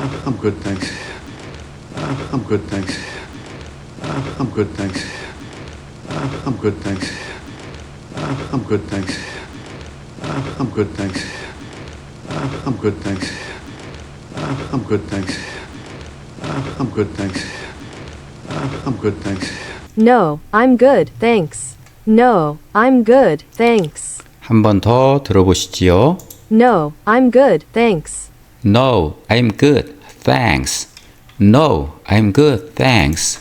Uh, I'm good, thanks. Uh, I'm good, thanks. Uh, I'm good, thanks. Uh, I'm good, thanks. Uh, I'm good, thanks. Uh, I'm good, thanks. Uh, I'm good, thanks. Uh, I'm good, thanks. Uh, I'm good, thanks. Uh, I'm good, thanks. No, I'm good, thanks. No, I'm good, thanks. 한 번 더 들어보시지요. No, I'm good, thanks. No, I'm good. Thanks. No, I'm good. Thanks.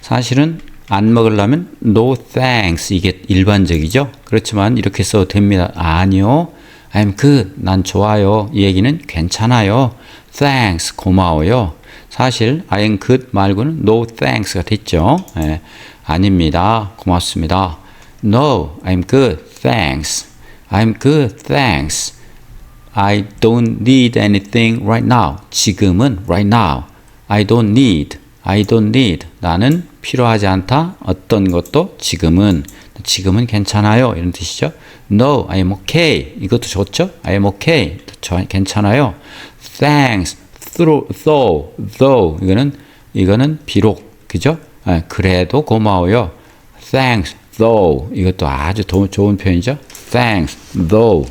사실은 안 먹으려면 no thanks 이게 일반적이죠. 그렇지만 이렇게 써도 됩니다. 아니요. I'm good. 난 좋아요. 이 얘기는 괜찮아요. Thanks. 고마워요. 사실 I'm good 말고는 no thanks가 됐죠. 예, 아닙니다. 고맙습니다. No, I'm good. Thanks. I'm good. Thanks. I don't need anything right now. 지금은 right now. I don't need. I don't need. 나는 필요하지 않다. 어떤 것도 지금은 지금은 괜찮아요. 이런 뜻이죠. No, I'm okay. 이것도 좋죠. I'm okay. 저 괜찮아요. Thanks. Through, though, though. 이거는 이거는 비록 그죠? 아, 그래도 고마워요. Thanks, though. 이것도 아주 도, 좋은 표현이죠. Thanks, though.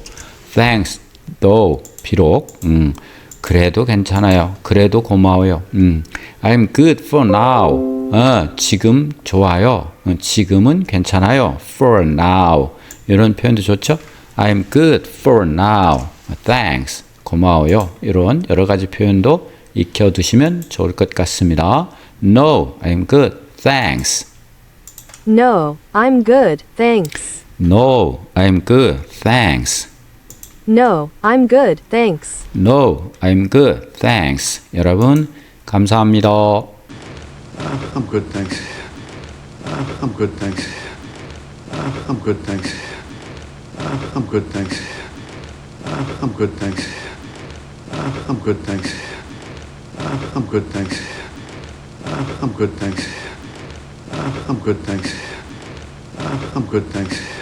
Thanks, though. 비록. 음, 그래도 괜찮아요. 그래도 고마워요. 음, I'm good for now. 어, 지금 좋아요. 어, 지금은 괜찮아요. For now. 이런 표현도 좋죠. I'm good for now. Thanks. 고마워요. 이런 여러 가지 표현도 익혀두시면 좋을 것 같습니다. No, I'm good. Thanks. No, I'm good, thanks. No, I'm good. Thanks. No, I'm good, thanks. No, I'm good. Thanks. 여러분, 감사합니다. Uh, I'm good, thanks. Uh, I'm good, thanks. Uh, I'm good, thanks. Uh, I'm good, thanks. Uh, I'm good, thanks. Uh, I'm good, thanks. Uh, I'm good, thanks. Uh, I'm good, thanks. Uh, I'm good, thanks. Uh, I'm good, thanks.